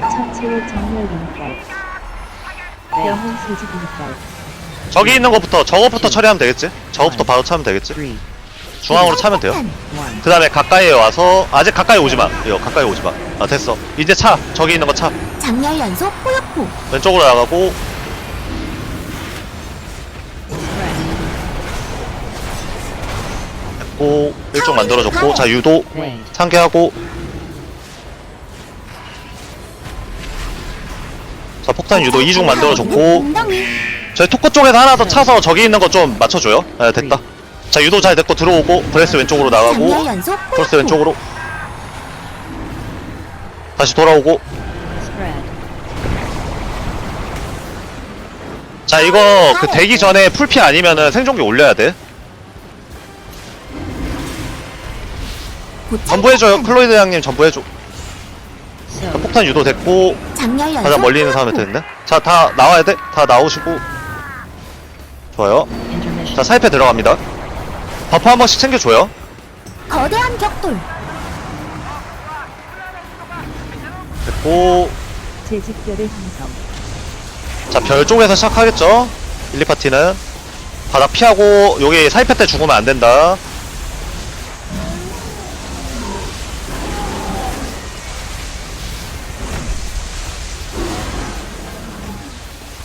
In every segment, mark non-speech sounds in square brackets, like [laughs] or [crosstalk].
천체의 정렬 인깔 영혼 소집 인깔 저기 있는 것부터 저것부터 처리하면 되겠지? 저것부터 바로 차면 되겠지? three, 중앙으로 차면 돼요. 그 다음에 가까이에 와서 아직 가까이 오지 마. 이거 가까이 오지 마. 아 됐어. 이제 차. 저기 있는 거 차. 장렬 연속 포역포 왼쪽으로 나가고 됐고 일쪽 만들어줬고 자 유도 wait, 상계하고 자 폭탄 유도 이중 만들어줬고 웅덩이 저희 토크 쪽에서 하나 더 차서 저기 있는 거 좀 맞춰줘요. 네, 됐다. 자 유도 잘 됐고 들어오고 브레스 왼쪽으로 나가고 포역포 왼쪽으로 다시 돌아오고 자 이거 그 되기 전에 풀피 아니면은 생존기 올려야 돼. 고철 전부 해줘요. 폭탄, 클로이드 양님 전부 해줘. 자, 폭탄 유도 됐고 장렬 연속 가장 멀리 있는 사람이 포역포. 되는데. 자 다 나와야 돼. 다 나오시고 좋아요. 자 사이페 들어갑니다. 버프 한 번씩 챙겨줘요. 거대한 격돌 됐고 형성 자 별 쪽에서 시작하겠죠. 1, 2파티는 바닥 피하고 여기 사이페 때 죽으면 안 된다.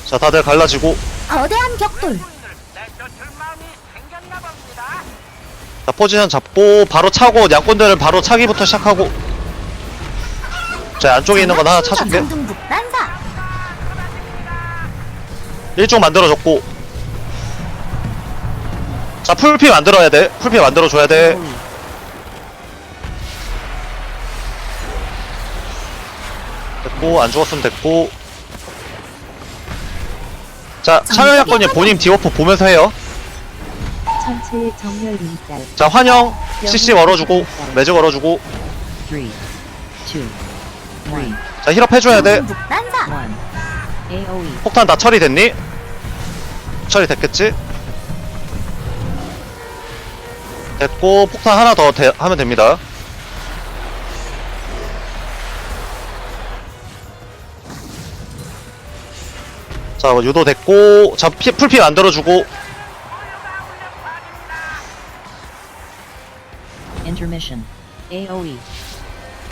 자 다들 갈라지고. 거대한 격돌. 자 포지션 잡고 바로 차고 양꾼들은 바로 차기부터 시작하고. 자 안쪽에 있는 건 하나 차줄게. 일종 만들어줬고. 자 풀피 만들어야 돼. 풀피 만들어줘야 돼. 됐고 안 죽었으면 됐고 자 참여약권님 본인 디오프 보면서 해요. 천체의 정렬 인깔 자 환영. CC 걸어주고 매직 걸어주고. 자 힐업 해줘야 돼. one, AOE, 폭탄 다 처리됐니? 처리됐겠지? 됐고 폭탄 하나 더 대- 하면 됩니다 자 유도 됐고 자 피, 풀피 만들어주고. Intermission, AOE,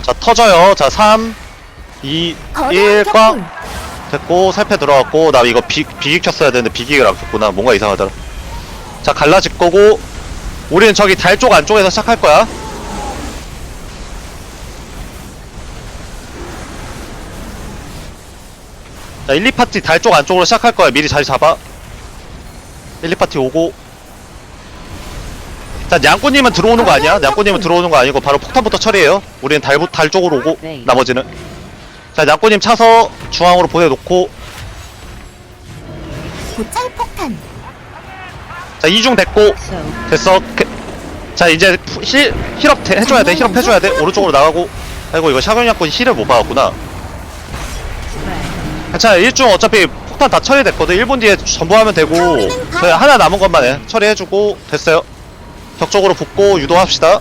자 터져요. 자 3 2 거대한 1 꽝! 격돌 됐고 살패 들어갔고 나 이거 비, 비기 켰어야 되는데 비기를 안 켰구나. 뭔가 이상하더라. 자 갈라질 거고 우리는 저기 달 쪽 안쪽에서 시작할 거야 자 1, 2파티 달 쪽 안쪽으로 시작할 거야 미리 자리 잡아. 1, 2파티 오고. 자 양꼬님은 들어오는 거 아니야? 양꼬님은 들어오는 거 아니고 바로 폭탄부터 처리해요. 우리는 달, 달 쪽으로 오고 나머지는. 자 양꼬님 차서 중앙으로 보내놓고. 고철 폭탄. 자 이중 됐고. 됐어. 그- 자 이제 푸- 힐 힐업 돼- 해줘야 돼. 힐업 해줘야 돼. 오른쪽으로 나가고. 아이고 이거 샤그니 양꾼 힐을 못 받았구나. spread, 괜찮아 일중 어차피 폭탄 다 처리됐거든. 1분 뒤에 전부 하면 되고 저희 하나 남은 것만 해. 처리해주고 됐어요. 격쪽으로 붙고 유도합시다.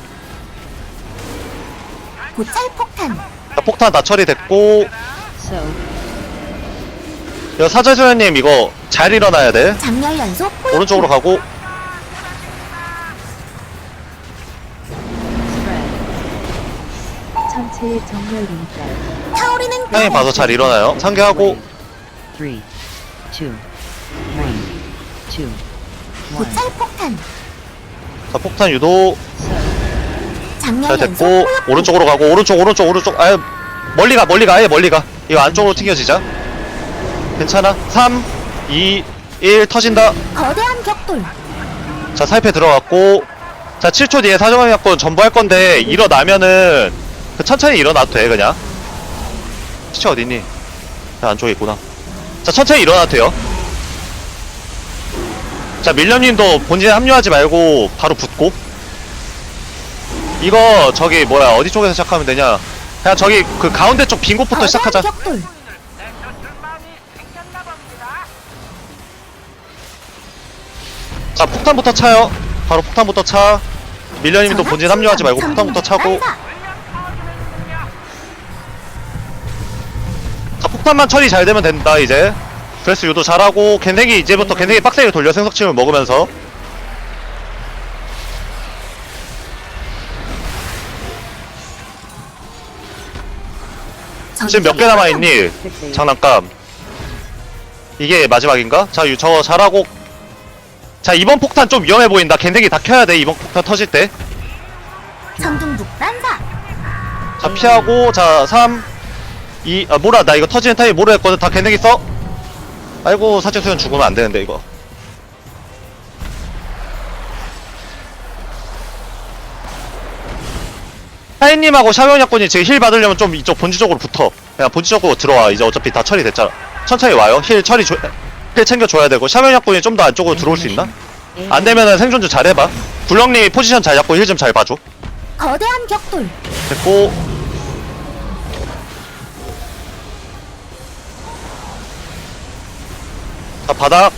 고철 폭탄. 자, 폭탄 다 처리됐고. 이거 사제소연님 이거 잘 일어나야 돼. 장렬 연속 오른쪽으로 가고. 천체의 정렬 인깔 타 오르는 형이 별 봐서 잘 일어나요? 상계하고. Three, two, one, two, one, 고철 폭탄. 자 폭탄 유도. 잘 됐고 오른쪽으로 가고 오른쪽 오른쪽 오른쪽. 아예 멀리 가 멀리 가 아예 멀리 가. 이거 안쪽으로 튕겨지자. 괜찮아. 3 2 1 터진다. 거대한 격돌. 자 살패 들어갔고. 자 7초 뒤에 사정한 약권 전부 할 건데 일어나면은 그 천천히 일어나도 돼 그냥 시체 어딨니? 자 안쪽에 있구나. 자 천천히 일어나도 돼요. 자 밀렴님도 본진에 합류하지 말고 바로 붙고. 이거 저기 뭐야 어디 쪽에서 시작하면 되냐? 그냥 저기 그 가운데 쪽 빈 곳부터 시작하자. 자 폭탄부터 차요. 바로 폭탄부터 차. 밀려님도 본진 합류하지 말고 폭탄부터 차고 폭탄만 처리 잘 되면 된다 이제. 브레스 유도 잘하고 겐댕이 이제부터 겐댕이 빡세게 돌려 생석침을 먹으면서. 지금 몇 개 남아있니? 장난감. 이게 마지막인가? 자, 유- 저 잘하고. 자, 이번 폭탄 좀 위험해 보인다. 겐댕이 다 켜야 돼 이번 폭탄 터질 때. 북단사. 자 피하고 자 3 2 아, 뭐라 나 이거 터지는 타임 모르 했거든. 다 겐댕이 써. 아이고 사체 수연 죽으면 안 되는데 이거. 하이님하고 샤명약군이 지금 힐 받으려면 좀 이쪽 본지 쪽으로 붙어. 그냥 본지 쪽으로 들어와. 이제 어차피 다 처리됐잖아. 천천히 와요. 힐 처리 줘, 힐 챙겨줘야 되고. 샤명약군이 좀 더 안쪽으로 들어올 수 있나? 안 되면은 생존 좀 잘해봐. 굴렁님이 포지션 잘 잡고 힐 좀 잘 봐줘. 거대한 격돌. 됐고 자 바닥.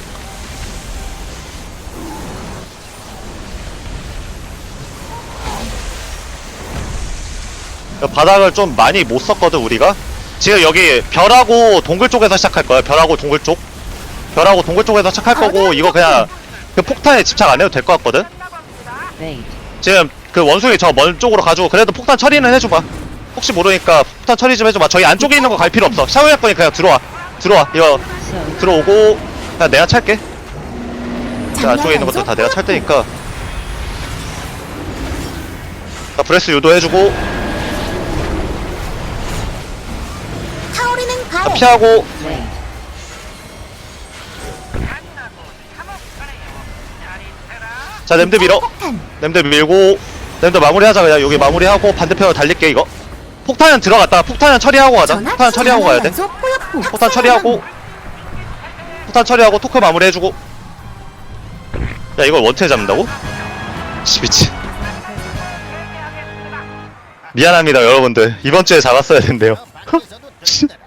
야, 바닥을 좀 많이 못 썼거든 우리가? 지금 여기 별하고 동굴 쪽에서 시작할 거야 별하고 동굴 쪽. 별하고 동굴 쪽에서 시작할 거고 이거 그냥 그 폭탄에 집착 안 해도 될 것 같거든. 지금 그 원숭이 저 먼 쪽으로 가지고 그래도 폭탄 처리는 해줘봐. 혹시 모르니까 폭탄 처리 좀 해줘봐. 저희 안쪽에 있는 거 갈 필요 없어. 샤워 약권이 그냥 들어와. 들어와. 이거 들어오고 그냥 내가 찰게. 저 장렬 안쪽에 있는 것도 다 내가 찰 테니까. 자 브레스 유도해주고. 타오르는 자, 바람 피하고. 자 냄드 밀어. 폭탄. 냄드 밀고. 냄드 마무리하자 그냥. 여기 마무리하고 반대편으로 달릴게 이거. 폭탄은 들어갔다 폭탄은 처리하고 가자. 폭탄은 처리하고 가야 돼. 폭탄 처리하고 폭탄 처리하고 토크 마무리해주고. 야 이걸 원태 잡는다고? 씨 미친. 미안합니다 여러분들. 이번 주에 잡았어야 된대요 [laughs]